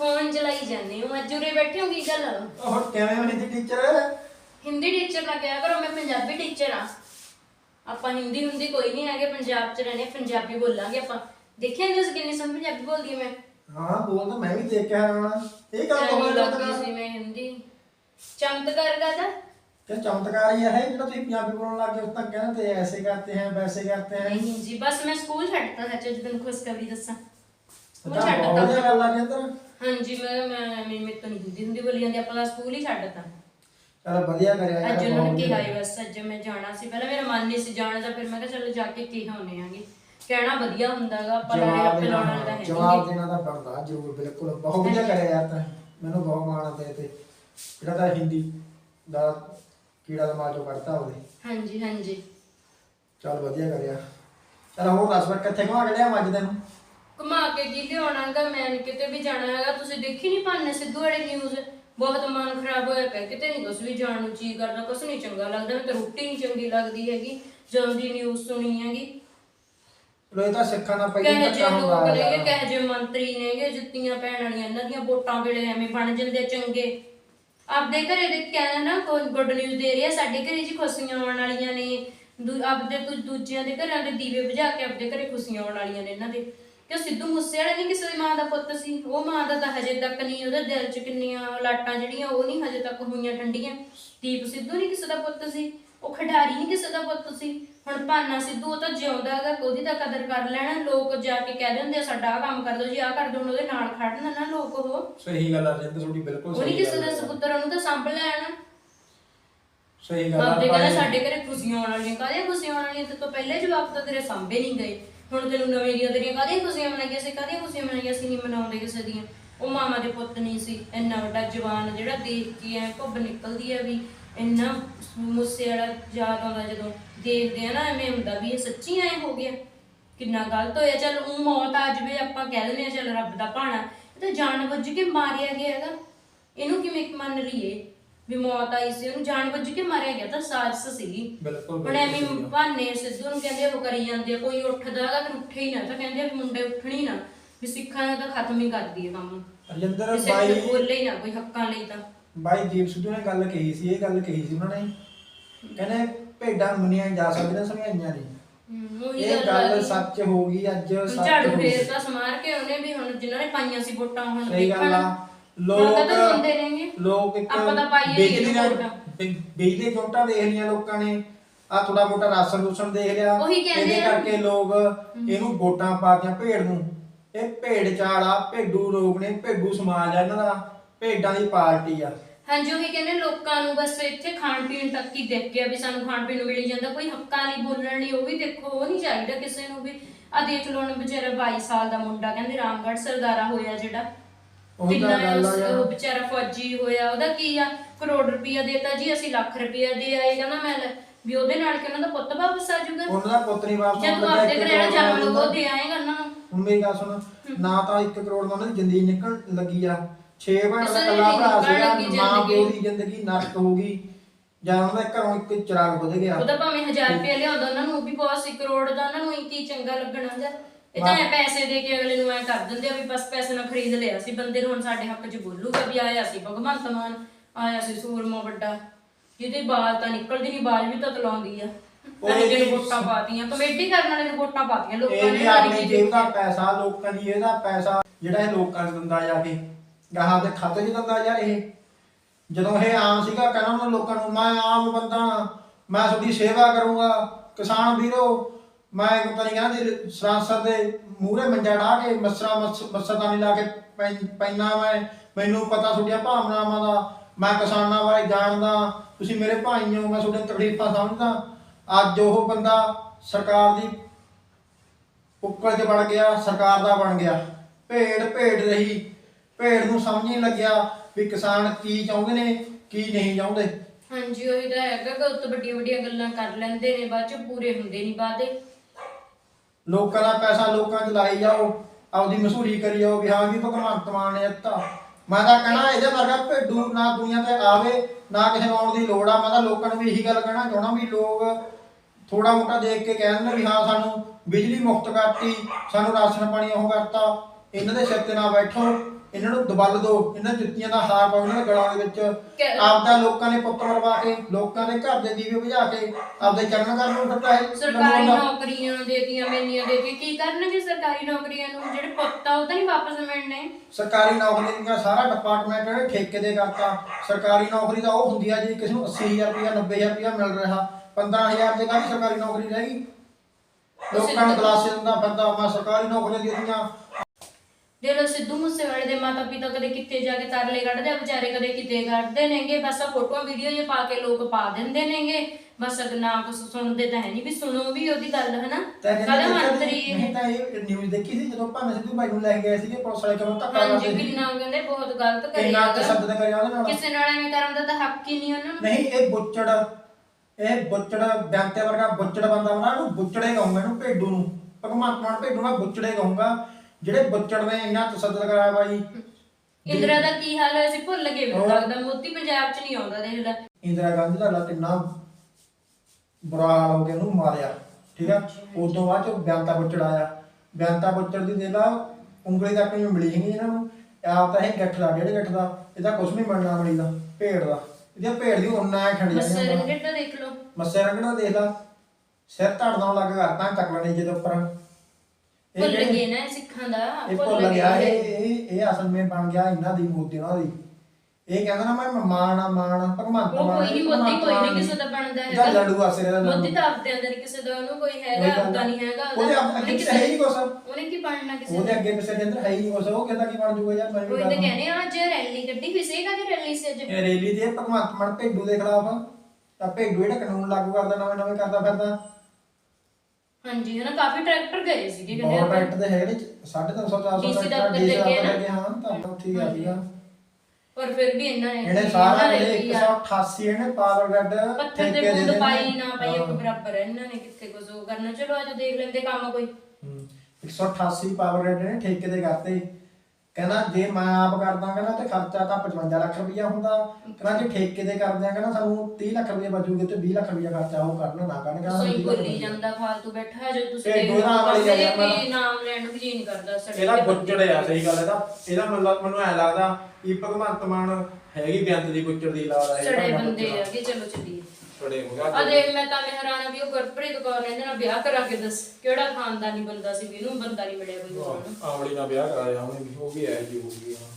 Phone ਚਲਾਈ ਜਾਂਦੇ ਹੋ। ਅੱਜ ਉਰੇ ਬੈਠੇ ਹੋ ਕੀ ਗੱਲ ਉਹ ਕਿਵੇਂ ਹੋਣੀ ਦੀ ਟੀਚਰ ਹਿੰਦੀ ਟੀਚਰ ਨਾ ਕਿਹਾ ਕਰੋ ਮੈਂ ਪੰਜਾਬੀ ਟੀਚਰ ਆ ਆਪਾਂ ਹਿੰਦੀ ਹੁੰਦੀ ਕੋਈ ਨਹੀਂ ਹੈਗੇ ਪੰਜਾਬ ਚ ਰਹਨੇ ਪੰਜਾਬੀ ਬੋਲਾਂਗੇ ਆਪਾਂ। ਦੇਖਿਆ ਨਹੀਂ ਤੁਸੀਂ ਕਿੰਨੀ ਸਮ ਪੰਜਾਬੀ ਬੋਲਦੀ ਮੈਂ? ਹਾਂ ਬੋਲਦਾ ਮੈਂ ਵੀ ਦੇਖ ਹਾਂ ਇਹ ਗੱਲ ਤਾਂ ਮੈਂ ਲੱਗਦੀ ਸੀ ਮੈਂ ਹਿੰਦੀ। ਚਮਤਕਾਰ ਕਰਦਾ ਕਿ ਚਮਤਕਾਰ ਹੀ ਹੈ ਜਿਹੜਾ ਤੁਸੀਂ ਪੰਜਾਬੀ ਬੋਲਣ ਲੱਗ ਗਏ ਉਸ ਕਹਿੰਦੇ ਤੇ ਐਸੇ ਕਰਤੇ ਹੈ ਵੈਸੇ ਕਰਤੇ ਹੈ। ਨਹੀਂ ਜੀ ਬਸ ਮੈਂ ਸਕੂਲ ਛੱਡਤਾ ਸੱਚ ਜਦੋਂ ਖੁਸ਼ਖਬਰੀ ਦੱਸਾਂ। ਉਹ ਛੱਡਤਾ। ਉਹ ਗੱਲ ਆ ਕੇ ਹਾਂਜੀ ਮੈਂ ਮੈਂ ਮੈਂ ਮੇਰੇ ਤੋਂ ਨਹੀਂ ਹਿੰਦੀ ਹੁੰਦੀ ਬੋਲੀ ਜਾਂਦੀ ਆਪਾਂ ਤਾਂ ਸਕੂਲ ਹੀ ਛੱਡਤਾ ਚਲ ਵਧੀਆ ਕਰਿਆ ਅੱਜ ਉਹਨਾਂ ਨੇ ਕਿਹਾ। ਹੀ ਬਸ ਅੱਜ ਮੈਂ ਜਾਣਾ ਸੀ ਪਹਿਲਾਂ ਮੇਰਾ ਮਨ ਨਹੀਂ ਸੀ ਜਾਣ ਦਾ ਫਿਰ ਮੈਂ ਕਿਹਾ ਚਲੋ ਜਾ ਕੇ ਕੀ ਹੋਣੇ ਆਂਗੇ। ਕਹਿਣਾ ਵਧੀਆ ਹੁੰਦਾਗਾ ਲਾੜੇ ਜਵਾਬ ਆਪੇ ਲਾਉਣਾ ਦਾ ਦੇਣਾ ਹੈ ਜਵਾਬ ਦੇਣਾ ਤਾਂ ਬਣਦਾ ਜ਼ਰੂਰ ਬਿਲਕੁਲ। ਬਹੁਤ ਵਧੀਆ ਕਰਿਆ ਯਾਰ ਤਾਂ ਮੈਨੂੰ ਬਹੁਤ ਮਾਣ ਆ ਤੇਰੇ ਤੇ। ਜਿਹੜਾ ਤਾਂ ਹਿੰਦੀ ਦਾ ਕੀੜਾ ਦਿਮਾਗੋਂ ਕੱਢਤਾ ਉਹਦੇ ਹਾਂਜੀ ਹਾਂਜੀ। ਚਲ ਵਧੀਆ ਕਰਿਆ। ਚਲ ਹੋਰ ਦੱਸ ਫਿਰ ਕਿੱਥੇ ਘੁਮਾ ਕੇ ਲਿਆ ਅੱਜ ਤੈਨੂੰ? ਘੁਮਾ ਕੇ ਕੀ ਲਿਆਉਣਾਗਾ ਮੈਂ ਨੀ ਕਿਤੇ ਵੀ ਜਾਣਾ ਹੈਗਾ। ਤੁਸੀਂ ਦੇਖੀ ਨਹੀਂ ਪਾਣੇ ਸਿੱਧੂ ਵਾਲੇ ਨਿਊਜ਼ ਬਹੁਤ ਮਨ ਖਰਾਬ ਹੋਇਆ ਪਿਆ ਕਿਤੇ ਨਹੀਂ ਕੁਛ ਵੀ ਜਾਣ ਨੂੰ ਜੀ ਕਰਦਾ ਕੁਛ ਨਹੀਂ ਚੰਗਾ ਲੱਗਦਾ ਮੈਨੂੰ ਤਾਂ ਰੋਟੀ ਨਹੀਂ ਚੰਗੀ ਲੱਗਦੀ ਹੈਗੀ ਜਦੋਂ ਦੀ ਨਿਊਜ਼ ਸੁਣੀ ਹੈਗੀ। ਲੋ ਇਹ ਤਾਂ ਸਿੱਖਾਂ ਦਾ ਪਹਿਲੀ ਕਹੇ ਜੇ ਧੱਕਾ ਲੋਕ ਹੁੰਦਾ ਨੇਗੇ। ਕਹੇ ਜੇ ਮੰਤਰੀ ਨੇਗੇ ਜੁੱਤੀਆਂ ਪੈਣ ਵਾਲੀਆਂ ਇਹਨਾਂ ਦੀਆਂ ਵੋਟਾਂ ਵੇਲੇ ਐਵੇਂ ਬਣ ਜਾਂਦੇ ਚੰਗੇ। ਆਪਦੇ ਘਰੇ ਦੇ ਕਹਿੰਦਾ ਨਾ ਕੋਈ ਗੁੱਡ ਨਿਊਜ਼ ਦੇ ਰਿਹਾ ਸਾਡੇ ਘਰੇ ਜੀ ਖੁਸ਼ੀਆਂ ਆਉਣ ਵਾਲੀਆਂ ਨੇ। ਦੂ- ਆਪਦੇ ਦੂ- ਦੂਜਿਆਂ ਦੇ ਘਰਾਂ ਦੇ ਦੀਵੇ ਬੁਝਾ ਕੇ ਆਪਦੇ ਘਰੇ ਖੁਸ਼ੀਆਂ ਆਉਣ ਵਾਲੀਆਂ ਨੇ ਇਹਨਾਂ ਦੇ। ਕਿ ਸਿੱਧੂ ਮੂਸੇਵਾਲਾ ਨਹੀਂ ਕਿਸੇ ਦੀ ਮਾਂ ਦਾ ਪੁੱਤ ਸੀ। ਉਹ ਮਾਂ ਦਾ ਤਾਂ ਹਜੇ ਤੱਕ ਨਹੀਂ ਉਹਦੇ ਦਿਲ 'ਚ ਕਿੰਨੀਆਂ ਲਾਟਾਂ ਜਿਹੜੀਆਂ ਉਹ ਨਹੀਂ ਹਜੇ ਤੱਕ ਹੋਈਆਂ ਠੰਡੀਆਂ। ਦੀਪ ਸਿੱਧੂ ਨਹੀਂ ਕਿਸੇ ਦਾ ਪੁੱਤ ਸੀ। ਉਹ ਖਿਡਾਰੀ ਨਹੀਂ ਕਿਸੇ ਦਾ ਪੁੱਤ ਸੀ। ਹੁਣ ਭਾਨਾ ਸਿੱਧੂ ਉਹ ਤਾਂ ਜਿਉਂਦਾ ਹੈਗਾ ਉਹਦੀ ਤਾਂ ਕਦਰ ਕਰ ਲੈਣਾ। ਲੋਕ ਜਾ ਕੇ ਕਹਿ ਦਿੰਦੇ ਸਾਡਾ ਆਹ ਕੰਮ ਕਰ ਦਿਓ ਜੀ ਆਹ ਕਰ ਹੁਣ ਉਹਦੇ ਨਾਲ ਖੜਨ ਨਾ ਲੋਕ ਉਹ। ਸਹੀ ਗੱਲ ਆ ਰਿੰਦ ਤੁਹਾਡੀ ਬਿਲਕੁਲ ਉਹ ਨਹੀਂ ਸਹੀ ਕਿਸੇ ਗੱਲ ਦਾ ਆ। ਸਪੁੱਤਰ ਉਹਨੂੰ ਤਾਂ ਸੰਭ ਲੈਣਾ ਸਹੀ ਗੱਲ ਆ ਆਪਦੇ ਕਹਿੰਦਾ ਭਾਈ। ਸਾਡੇ ਘਰੇ ਖੁਸ਼ੀਆਂ ਆਉਣ ਵਾਲੀਆਂ ਕਾਹਦੀਆਂ ਖੁਸ਼ੀਆਂ ਆਉਣ ਵਾਲੀਆਂ? ਤੇ ਤੋਂ ਪਹਿਲੇ ਜਵਾਬ ਤਾਂ ਤੇਰੇ ਸਾਂਭੇ ਨਹੀਂ ਗਏ। ਹੁਣ ਤੈਨੂੰ ਨਵੇਂ ਦੀਆਂ ਤੇਰੀਆਂ ਕਾਹਦੀਆਂ ਖੁਸ਼ੀਆਂ ਮਨਾਈਆਂ ਸੀ? ਕਾਹਦੀਆਂ ਖੁਸ਼ੀਆਂ ਮਨਾਈਆਂ ਸੀ? ਨਹੀਂ ਮਨਾਉਂਦੇ ਕਿਸੇ ਦੀਆਂ। ਉਹ ਮਾਮਾ ਦੇ ਪੁੱਤ ਨਹੀਂ ਸੀ। ਇੰਨਾ ਵੱਡਾ ਜਵਾਨ ਜਿਹੜਾ ਦੇਖ ਕੇ ਐ ਭੁੱਬ ਨਿਕਲਦੀ ਆ ਵੀ ਇੰਨਾ ਮੁੱਸੇ ਵਾਲਾ ਯਾਦ ਆਉਂਦਾ ਜਦੋਂ ਦੇਖਦੇ ਆ ਨਾ, ਐਵੇਂ ਹੁੰਦਾ ਵੀ ਇਹ ਸੱਚੀ ਐ ਹੋ ਗਿਆ। ਕਿੰਨਾ ਗਲਤ ਹੋਇਆ। ਚੱਲ ਉਹ ਮੌਤ ਆ ਜਵੇ, ਆਪਾਂ ਕਹਿ ਦਿੰਦੇ ਆ ਚੱਲ ਰੱਬ ਦਾ ਭਾਣਾ। ਇਹ ਤਾਂ ਜਾਣ ਬੁੱਝ ਕੇ ਮਾਰਿਆ ਗਿਆ ਹੈਗਾ। ਇਹਨੂੰ ਕਿਵੇਂ ਮੰਨ ਲਈਏ? ਵੀ ਮੌਤ ਆਈ ਸੀ ਉਹਨੂੰ ਜਾਣ ਬੁੱਝ ਕੇ ਮਾਰਿਆ ਗਿਆ ਤਾਂ ਸਾਜ਼ਿਸ਼ ਸੀਗੀ। ਬਿਲਕੁਲ ਹੁਣ ਐਵੇਂ। ਬਹਾਨੇ ਸਿੱਧੂ ਨੂੰ ਕਹਿੰਦੇ ਉਹ ਕਰੀ ਜਾਂਦੇ ਆ ਕੋਈ ਉੱਠਦਾ ਹੈਗਾ ਫਿਰ ਉੱਠੇ ਹੀ ਨਾ ਤਾਂ ਕਹਿੰਦੇ ਆ ਵੀ ਮੁੰਡੇ ਉੱਠਣ ਹੀ ਨਾ ਵੀ ਸਿੱਖਾਂ ਨੇ ਤਾਂ ਖਤਮ ਹੀ ਕਰ ਦਈਏ ਕੰਮ। ਰਜਿੰਦਰ ਕਿਸੇ ਬਾਈ ਨੂੰ ਬੋਲੇ ਹੀ ਨਾ ਕੋਈ ਹੱਕਾਂ ਲਈ ਤਾਂ। ਬਾਈ ਦੀਪ ਸਿੱਧੂ ਨੇ ਗੱਲ ਕਹੀ ਸੀ ਇਹ ਗੱਲ ਕਹੀ ਸੀ ਉਹਨਾਂ ਨੇ। ਕਹਿੰਦੇ ਭੇਡਾਂ ਮੰਨੀਆਂ ਜਾ ਸਕਦੀਆਂ ਸਮਝਾਈਆਂ ਨਹੀਂ। ਹਮ, ਉਹੀ ਇਹ ਗੱਲ। ਸੱਚ ਹੋ ਗਈ ਅੱਜ ਸੱਚ ਝਾੜੂ ਹੋ ਗਈ। ਫੇਰ ਤਾਂ ਸਮਾਰ ਕੇ ਉਹਨੇ ਵੀ ਹੁਣ ਜਿਨ੍ਹਾਂ ਨੇ ਪਾਈਆਂ ਸੀ ਵੋਟਾਂ ਹੁਣ ਸਹੀ ਗੱਲ ਆ। ਲੋਕ ਤਾਂ ਤਾਂ ਰੋਂਦੇ ਰਹਿਣਗੇ ਲੋਕ ਇੱਕ ਆਪਾਂ ਤਾਂ ਪਾਈਏ ਬਿਜਲੀ ਨਹੀਂ ਦਾ ਵੋਟਾਂ। ਬਿ- ਬਿਜਲੀ ਦੇ ਚੋਟਾਂ ਦੇਖ ਲਈਆਂ ਲੋਕਾਂ ਨੇ। ਆ ਥੋੜਾ ਮੋਟਾ ਰਾਸ਼ਨ ਰੂਸ਼ਨ ਦੇਖ ਲਿਆ। ਉਹੀ ਕਹਿੰਦੇ ਇਹਦੇ ਆ। ਕਰਕੇ ਲੋਕ ਇਹਨੂੰ ਵੋਟਾਂ ਪਾ ਕੇ ਭੇਡ ਨੂੰ। ਇਹ ਭੇਡ ਚਾਲ ਆ ਭੇਡੂ ਲੋਕ ਨੇ ਭੇਡੂ ਸਮਾਜ ਆ ਇਹਨਾਂ ਦਾ। ਭੇਡਾਂ ਦੀ ਪਾਰਟੀ ਆ। ਹਾਂਜੀ ਉਹੀ ਕਹਿੰਦੇ ਲੋਕਾਂ ਨੂੰ ਬਸ ਇੱਥੇ ਖਾਣ ਪੀਣ ਤੱਕ ਹੀ ਦੇਖ ਕੇ ਆ ਵੀ ਸਾਨੂੰ ਖਾਣ ਪੀਣ ਨੂੰ ਮਿਲੀ ਜਾਂਦਾ। ਕੋਈ ਹੱਕਾਂ ਲਈ ਬੋਲਣ ਲਈ ਉਹ ਵੀ ਦੇਖੋ ਉਹ ਨਹੀਂ ਚਾਹੀਦਾ ਕਿਸੇ ਨੂੰ ਵੀ। ਆ ਦੇਖ ਲਓ ਹੁਣ ਵਿਚਾਰਾ 22 ਸਾਲ ਦਾ ਮੁੰਡਾ ਕਹਿੰਦੇ ਰਾਮਗੜ੍ਹ ਸਰਦਾਰਾ ਹੋਇਆ ਜਿਹੜਾ। ਉਹੀ ਤਾਂ ਕਿੰਨਾ ਗੱਲ ਆ ਉਸ- ਯਾਰ। ਉਹ ਵਿਚਾਰਾ ਫੌਜੀ ਹੋਇਆ ਉਹਦਾ ਕੀ ਆ? ਕਰੋੜ ਰੁਪਈਆ ਦੇਤਾ ਜੀ ਅਸੀਂ ਲੱਖ ਰੁਪਈਆ ਦੇ ਆਏ ਕਹਿੰਦਾ ਮੈਂ ਲੈ- ਵੀ ਉਹਦੇ ਨਾਲ ਕਿ ਉਹਨਾਂ ਦਾ ਪੁੱਤ ਵਾਪਸ ਆ ਜਾਊਗਾ? ਉਹਨਾਂ ਦਾ ਪੁੱਤ ਨਹੀਂ ਵਾਪਸ ਜਦ ਆਉਣ ਤੂੰ ਲੱਗਾ, ਆਪਦੇ ਇੱਕ ਘਰੇ ਕਰੋੜ ਜਨਮ ਦਾ ਆਏਗਾ ਉਹਨਾਂ ਨੂੰ। ਹੁਣ ਮੇਰੀ ਗੱਲ ਸੁਣ ਨਾ ਤਾਂ 1 ਕਰੋੜ ਦਾ ਉਹਨਾਂ ਦੀ ਜ਼ਿੰਦਗੀ ਨਿਕਲ ਲੱਗੀ ਆ। 6 ਭੈਣਾਂ ਦਾ ਕਿਸੇ ਦੀ ਭਰਾ ਨਿਕਲਣ ਸੀਗਾ ਲੱਗੀ ਮਾਂ ਪਿਓ ਜ਼ਿੰਦਗੀ। ਦੀ ਜ਼ਿੰਦਗੀ ਨਰਕ ਹੋ ਗਈ। ਜਾਂ ਉਹਨਾਂ ਦੇ ਘਰੋਂ ਇੱਕ ਚਿਰਾਗ ਬੁਝ ਗਿਆ। ਉਹਦਾ ਭਾਵੇਂ 1000 ਰੁਪਏ ਲਿਆਉਂਦਾ ਉਹਨਾਂ ਨੂੰ ਉਹ ਵੀ ਬਹੁਤ ਸੀ ਕਰੋੜ ਦਾ ਉਹਨਾਂ ਨੂੰ ਕੀ ਚੰਗਾ ਲੱਗਣਾ ਜਾਂ। ਇਹ ਤਾਂ ਐਂ ਪੈਸੇ ਦੇ ਕੇ ਅਗਲੇ ਨੂੰ ਐ ਕਰ ਦਿੰਦੇ ਆ ਵੀ ਬਸ ਪੈਸੇ ਨਾਲ ਖਰੀਦ ਲਿਆ ਸੀ। ਬੰਦੇ ਨੂੰ ਹੁਣ ਸਾਡੇ ਹੱਕ 'ਚ ਬੋਲੂਗਾ ਵੀ ਆਇਆ ਸੀ ਭਗਵੰਤ ਮਾਨ ਆਇਆ ਸੀ ਸੂਰਮਾ ਵੱਡਾ। ਜਿਹਦੇ ਬਾਲ ਤਾਂ ਨਿਕਲਦੀ ਨਹੀਂ ਬਾਲ ਵੀ ਤਾਂ ਤਲਾਉਂਦੀ ਆ। ਉਹ ਉਹ ਜਿਹਨੂੰ ਵੀ- ਵੋਟਾਂ ਪਾਤੀਆਂ ਕਮੇਟੀ ਕਰਨ ਵਾਲੇ ਨੂੰ ਵੋਟਾਂ ਪਾਤੀਆਂ ਲੋਕਾਂ ਇਹ ਨੇ ਵੀ ਸਾਰੀ ਆਪਣੀ ਚੀਜ਼ ਜੇਬ ਦਾ ਪੈਸਾ ਲੋਕਾਂ ਦੀ ਇਹਦਾ ਪੈਸਾ ਜਿਹੜਾ ਇਹ ਲੋਕਾਂ ਨੂੰ ਦਿੰਦਾ ਜਾ ਕੇ। ਗਾਹਾਂ ਦੇ ਖਾਤੇ 'ਚ ਦਿੰਦਾ ਯਾਰ ਇਹ। ਜਦੋਂ ਇਹ ਆਮ ਸੀਗਾ ਕਹਿੰਦਾ ਉਹਨਾਂ ਲੋਕਾਂ ਨੂੰ ਮੈਂ ਆਮ ਬੰਦਾ ਮੈਂ ਤੁਹਾਡੀ ਸੇਵਾ ਕਰੂੰਗਾ। ਕਿਸਾਨ ਵੀਰੋ ਮੈਂ ਪਤਾ ਨਹੀਂ ਕਹਿੰਦਾ ਸਰਾਸਰ ਦੇ ਮੂਹਰੇ ਮੰਜਾ ਢਾ ਕੇ ਮਸਰਾ ਮਸਰਦਾਨੀ ਲਾ ਕੇ ਪੈਨਾ ਮੈਂ। ਮੈਨੂੰ ਪਤਾ ਤੁਹਾਡੀਆਂ ਭਾਵਨਾਵਾਂ ਦਾ। ਮੈਂ ਕਿਸਾਨਾਂ ਬਾਰੇ ਜਾਣਦਾ। ਤੁਸੀਂ ਮੇਰੇ ਭਾਈ ਹੋ, ਮੈਂ ਤੁਹਾਡੀਆਂ ਤਕਲੀਫਾਂ ਸਮਝਦਾ। ਅੱਜ ਉਹ ਬੰਦਾ ਸਰਕਾਰ ਦੀ ਉੱਕਲ 'ਚ ਬਣ ਗਿਆ, ਸਰਕਾਰ ਦਾ ਬਣ ਗਿਆ। ਭੇਡ ਭੇਡ ਰਹੀ। ਭੇਡ ਨੂੰ ਸਮਝ ਨਹੀਂ ਲੱਗਿਆ ਵੀ ਕਿਸਾਨ ਕੀ ਚਾਹੁੰਦੇ ਨੇ, ਕੀ ਨਹੀਂ ਚਾਹੁੰਦੇ। ਹਾਂਜੀ, ਉਹੀ ਤਾਂ ਹੈਗਾ। ਕਿ ਉੱਤ ਵੱਡੀਆਂ ਵੱਡੀਆਂ ਗੱਲਾਂ ਕਰ ਲੈਂਦੇ ਨੇ। ਬਾਅਦ ਚ ਪੂਰੇ ਹੁੰਦੇ ਨਹੀਂ ਵਾਦੇ ਲੋਕਾਂ ਦਾ ਪੈਸਾ ਲੋਕਾਂ 'ਚ ਲਾਈ ਜਾਓ, ਆਪਦੀ ਮਸ਼ਹੂਰੀ ਕਰੀ ਜਾਓ ਵੀ ਹਾਂ ਵੀ ਭਗਵੰਤ ਮਾਨ ਨੇ ਦਿੱਤਾ। ਮੈਂ ਤਾਂ ਕਹਿਣਾ ਇਹਦੇ ਵਰਗਾ ਭੇਡੂ ਨਾ ਦੁਨੀਆ ਤੇ ਆਵੇ, ਨਾ ਕਿਸੇ ਨੂੰ ਆਉਣ ਦੀ ਲੋੜ ਆ। ਮੈਂ ਤਾਂ ਲੋਕਾਂ ਨੂੰ ਵੀ ਇਹੀ ਗੱਲ ਕਹਿਣਾ ਚਾਹਣਾ ਵੀ ਲੋਕ ਥੋੜਾ ਮੋਟਾ ਦੇਖ ਕੇ ਕਹਿ ਦਿੰਦੇ ਵੀ ਹਾਂ ਸਾਨੂੰ ਬਿਜਲੀ ਮੁਫਤ ਕਰਤੀ, ਸਾਨੂੰ ਰਾਸ਼ਨ ਪਾਣੀ ਉਹ ਕਰਤਾ। ਇਹਨਾਂ ਦੇ ਸਿਰ ਤੇ ਨਾ ਬੈਠੋ। ਇਹਨਾਂ ਨੂੰ ਦਬਲ ਦਿਓ ਇਹਨਾਂ ਜੁੱਤੀਆਂ ਦਾ ਹਾਰ ਪਾਓ ਇਹਨਾਂ ਦੇ ਗਲਾਂ ਦੇ ਵਿੱਚ। ਆਪਦਾ ਲੋਕਾਂ ਨੇ ਪੁੱਤ ਮਰਵਾ ਕੇ ਲੋਕਾਂ ਦੇ ਘਰ ਦੇ ਦੀਵੇ ਬੁਝਾ ਕੇ ਆਪਦੇ ਚਰਨ ਕਰਨ ਨੂੰ ਦਿੱਤਾ ਹੈ ਸਰਕਾਰੀ ਨੌਕਰੀਆਂ ਦੇਤੀਆਂ ਮੈਨੀਆਂ ਦੇਤੀਆਂ ਕੀ ਕਰਨਗੇ ਸਰਕਾਰੀ ਨੌਕਰੀਆਂ ਨੂੰ? ਜਿਹੜੇ ਪੁੱਤ ਉਹ ਤਾਂ ਨਹੀਂ ਵਾਪਸ ਮਿਲਣੇ। ਸਰਕਾਰੀ ਨੌਕਰੀ ਦਾ ਸਾਰਾ ਡਿਪਾਰਟਮੈਂਟ ਠੇਕੇ ਦੇ ਕਰਤਾ। ਸਰਕਾਰੀ ਨੌਕਰੀ ਤਾਂ ਉਹ ਹੁੰਦੀ ਆ ਜੀ ਕਿਸੇ ਨੂੰ 80000 ਰੁਪਇਆ 90000 ਰੁਪਇਆ ਮਿਲ ਰਿਹਾ। 15000 ਦੇ ਕਾਹਦੀ ਸਰਕਾਰੀ ਨੌਕਰੀ ਰਹਿ ਗਈ? ਲੋਕਾਂ ਨੂੰ ਗਲਾਸੇ ਦਿੰਦਾ ਫਿਰਦਾ ਮੈਂ ਸਰਕਾਰੀ ਨੌਕਰੀਆਂ ਦਿੱਤੀਆਂ। ਜਦੋਂ ਸਿੱਧੂ ਮੂਸੇਵਾਲੇ ਦੇ ਮਾਤਾ ਪਿਤਾ ਕਦੇ ਕਿੱਥੇ ਜਾ ਕੇ ਤਰਲੇ ਕੱਢਦੇ ਆ ਵਿਚਾਰੇ ਕਦੇ ਕਿਤੇ ਕੱਢਦੇ ਨੇਗੇ? ਬਸ ਆਹ ਫੋਟੋਆਂ ਵੀਡੀਓ ਜੇ ਪਾ ਕੇ ਲੋਕ ਪਾ ਦਿੰਦੇ ਨੇਗੇ। ਬਸ ਨਾ ਕੁਛ ਸੁਣਦੇ ਤਾਂ ਹੈ ਨਹੀਂ ਵੀ ਸੁਣੋ ਵੀ ਉਹਦੀ ਗੱਲ ਹਨਾ? ਤਾਂ ਕੱਲ ਮੰਤਰੀ ਨਹੀਂ ਤਾਂ ਇਹ ਨਿਊਜ਼ ਦੇਖੀ ਸੀ ਜਦੋਂ ਭਾਵੇਂ ਸਿੱਧੂ ਭਾਈ ਨੂੰ ਲੈ ਕੇ ਗਏ ਸੀਗੇ ਪੁਲਿਸ ਵਾਲੇ ਕੋਲੋਂ ਧੱਕਾ ਹਾਂਜੀ ਕਰਦੇ ਸੀ? ਕਿੰਨਾ ਕਹਿੰਦੇ ਬਹੁਤ ਗਲਤ ਕਰਿਆ ਤਸੱਦਦ ਕਰਿਆ ਉਹਦੇ ਨਾਲ। ਕਿਸੇ ਨਾਲ ਐਵੇਂ ਕਰਨ ਦਾ ਤਾਂ ਹੱਕ ਹੀ ਨਹੀਂ ਉਹਨਾਂ ਨੂੰ। ਨਹੀਂ ਇਹ ਬੁੱਚੜ ਇਹ ਬੁੱਚੜ ਬਿਆੰਤੇ ਵਰਗਾ ਬੁੱਚੜ ਬੰਦਾ ਬਣਾ ਇਹਨੂੰ ਬੁੱਚੜੇ ਕਹੂੰਗਾ ਇਹਨੂੰ ਭੇਡੂ ਨੂੰ। ਭਗਵੰਤ ਮਾਨ ਭੇਡੂ ਮੈਂ ਬੁੱਚੜੇ ਕਹੂੰਗਾ। ਜਿਹੜੇ ਬੁੱਚੜ ਨੇ ਇੰਨਾ ਤਸੱਦਦ ਕਰਾਇਆ ਬਾਈ। ਇੰਦਰਾ ਦਾ ਕੀ ਹਾਲ ਹੋਇਆ ਸੀ ਭੁੱਲ ਗਏ ਮੈਨੂੰ ਹੋਰ। ਲੱਗਦਾ ਮੋਦੀ ਪੰਜਾਬ 'ਚ ਨਹੀਂ ਆਉਂਦਾ ਦੇਖ ਲੈ। ਇੰਦਰਾ ਗਾਂਧੀ ਦਾ ਲਾ ਕਿੰਨਾ ਬੁਰਾ ਹਾਲ ਹੋ ਗਿਆ ਉਹਨੂੰ ਮਾਰਿਆ ਠੀਕ ਆ? ਉਸ ਤੋਂ ਬਾਅਦ ਚ ਬਿਆੰਤਾ ਬੁੱਚੜ ਆਇਆ। ਬਿਆੰਤਾ ਬੁੱਚੜ ਦੀ ਦੇਲਾ ਉਂਗਲੀ ਤੱਕ ਨਹੀਂ ਮਿਲੀ ਹੈਗੀ ਇਹਨਾਂ ਨੂੰ। ਆਪ ਤਾਂ ਇਹ ਗੱਠ ਦਾ ਡੇਢ ਗੱਠ ਦਾ ਇਹਦਾ ਕੁਝ ਨਹੀਂ ਬਣਨਾ ਅਮਲੀ ਦਾ ਭੇਡ ਦਾ। ਇਹਦੀਆਂ ਭੇਡ ਦੀ ਖੰਡ ਬਸ ਜਾਂਦੀਆਂ ਰੰਗੇਟ ਦਾ ਦੇਖ ਲਓ। ਮੱਸੇ ਰੰਗਣਾ ਦੇਖ ਲਾ ਸਿਰ ਧੜਨਾ ਲੱਗ ਕਰਤਾ ਚੱਕ ਲੈਣੇ ਜਿਹਦੇ ਉੱਪਰ। ਭੁੱਲ ਗਏ ਨਾ ਸਿੱਖਾਂ ਦਾ ਇਹ ਭੁੱਲ ਗਿਆ ਇਹ ਇਹ ਇਹ ਅਸਲ ਵਿੱਚ ਬਣ ਗਿਆ ਇਹਨਾਂ ਦੀ ਮੋਦੀ ਉਹਨਾਂ ਦੀ। ਇਹ ਕਹਿੰਦਾ ਨਾ ਮੈਂ ਮਾਣ ਮਾਣ ਭਗਵੰਤ ਉਹ ਮਾਨ ਕੋਈ ਨਹੀਂ ਮੋਦੀ ਕੋਈ ਨਹੀਂ ਕਿਸੇ ਦਾ ਬਣਦਾ ਹੈਗਾ। ਲੜੂ ਆ ਸਿਰੇ ਦਾ ਮੋਦੀ ਤਾਂ ਆਪਦੇ ਅੰਦਰ ਕਿਸੇ ਦਾ ਉਹਨੂੰ ਕੋਈ ਉਹੀ ਹੈਗਾ ਆਪਦਾ। ਨਹੀਂ ਹੈਗਾ ਉਹਦੇ। ਅੱਗੇ ਪਿੱਛੇ ਹੈ ਹੀ ਨਹੀਂ ਕੁਛ। ਉਹਨੇ ਕੀ ਬਣਨਾ ਕਿਸੇ ਉਹਦੇ ਦਾ? ਅੱਗੇ ਪਿੱਛੇ ਦੇ ਅੰਦਰ ਹੈ ਹੀ ਨਹੀਂ ਕੁਛ ਉਹ ਕਹਿੰਦਾ ਕੀ ਬਣ ਜੂਗਾ ਯਾਰ ਮੈਂ ਵੀ ਕੋਈ ਤਾਂ। ਕਹਿੰਦੇ ਆ ਅੱਜ ਰੈਲੀ ਕੱਢੀ ਵੀ ਸੀ ਕਾਹਦੀ ਰੈਲੀ ਸੀ ਇਹ ਰੈਲੀ ਤੇ ਭਗਵੰਤ ਮਾਨ ਭੇਡੂ ਦੇ ਖਿਲਾਫ। ਤਾਂ ਭੇਡੂ ਜਿਹੜਾ ਕਾਨੂੰਨ ਲਾਗੂ ਕਰਦਾ ਨਵੇਂ ਨਵੇਂ ਕਰਦਾ ਫਿਰਦਾ। ਹਾਂਜੀ ਹਨਾ ਕਾਫੀ ਟਰੈਕਟਰ ਗਏ ਸੀਗੇ ਬਹੁਤ ਕਹਿੰਦੇ ਟਰੈਕਟ ਦੇ ਹੈਗੇ ਨੇ 350 400 DC ਟਰੈਕਟਰ ਲੱਗੇ। ਲੱਗੇ ਹਾਂ ਤਾਂ ਉੱਥੇ ਗਿਆ ਸੀਗਾ। ਪਰ ਫਿਰ ਵੀ ਇਹਨਾਂ ਨੇ ਇਹਨੇ ਸਾਰਾ ਆ। 188 ਇਹਨੇ ਪਾਵਰ ਗ੍ਰਿਡ ਪੱਥਰ ਤੇ ਬੂੰਦ ਪਾਈ ਨਾ ਪਾਈ ਇੱਕ ਬਰਾਬਰ ਹੈ ਇਹਨਾਂ ਨੇ ਕਿੱਥੇ ਕੁਝ ਉਹ ਕਰਨਾ। ਚਲੋ ਅੱਜ ਦੇਖ ਲੈਂਦੇ ਕੰਮ ਕੋਈ। ਹਮ, 188 ਪਾਵਰ ਗ੍ਰਿਡ ਨੇ ਠੇਕੇ ਦੇ ਕਰਤੇ। ਕਹਿੰਦਾ ਜੇ ਮੈਂ ਆਪ ਕਰਦਾ ਕਹਿੰਦਾ ਤੇ ਖਰਚਾ ਤਾਂ 55 ਲੱਖ ਰੁਪਈਆ ਹੁੰਦਾ ਕਹਿੰਦਾ ਜੇ ਠੇਕੇ ਦੇ ਕਰਦੇ ਆ ਕਹਿੰਦਾ ਸਾਨੂੰ 30 ਲੱਖ ਰੁਪਈਆ ਬਚੂਗੇ ਤੇ 20 ਲੱਖ ਰੁਪਈਆ ਖਰਚਾ ਉਹ ਕਰਨਾ ਨਾ ਕਰਨ ਕਹਿੰਦਾ ਸੋਈ ਸਾਨੂੰ 30 ਲੱਖ ਬੋਲੀ। ਜਾਂਦਾ ਫਾਲਤੂ ਬੈਠਾ ਹੈ, ਜਦੋਂ ਤੁਸੀਂ ਇਹ ਵਾਲੀ ਗੱਲ ਨਾਮ ਲੈਣ ਨੂੰ ਜੀ ਨਹੀਂ ਕਰਦਾ ਸੜੇ ਇਹਦਾ। ਬੁੱਚੜ ਆ ਸਹੀ ਗੱਲ ਇਹਦਾ ਇਹਦਾ ਮਤਲਬ ਮੈਨੂੰ ਐ ਲੱਗਦਾ ਵੀ ਭਗਵੰਤ ਮਾਨ ਹੈਗੀ ਬੇਅੰਤ ਦੀ ਬੁੱਚੜ ਦੀ ਲਾਲ ਹੈ ਸੜੇ ਬੰਦੇ ਆ ਕਿ ਚਲੋ ਚੱਲੀਏ ਸੜੇ ਹੋ ਆ ਗਿਆ ਦੇਖ ਮੈਂ ਤਾਂ ਮਹਾਰਾਣਾ ਵੀ ਉਹ ਗੁਰਪ੍ਰੀਤ ਕੌਰ ਨੇ ਇਹਦੇ ਨਾਲ ਵਿਆਹ ਕਰਾ ਕੇ ਦੱਸ ਕਿਹੜਾ ਖਾਨਦਾਨੀ ਬੰਦਾ ਸੀ ਵੀ ਇਹਨੂੰ ਬੰਦਾ ਨਹੀਂ ਮਿਲਿਆ ਕੋਈ ਹੋਰ ਆਮੜੀ ਨਾਲ ਵਿਆਹ ਕਰਾਇਆ ਉਹਨੇ ਵੀ ਹੋ ਗਿਆ ਜੀ ਹੋ ਗਿਆ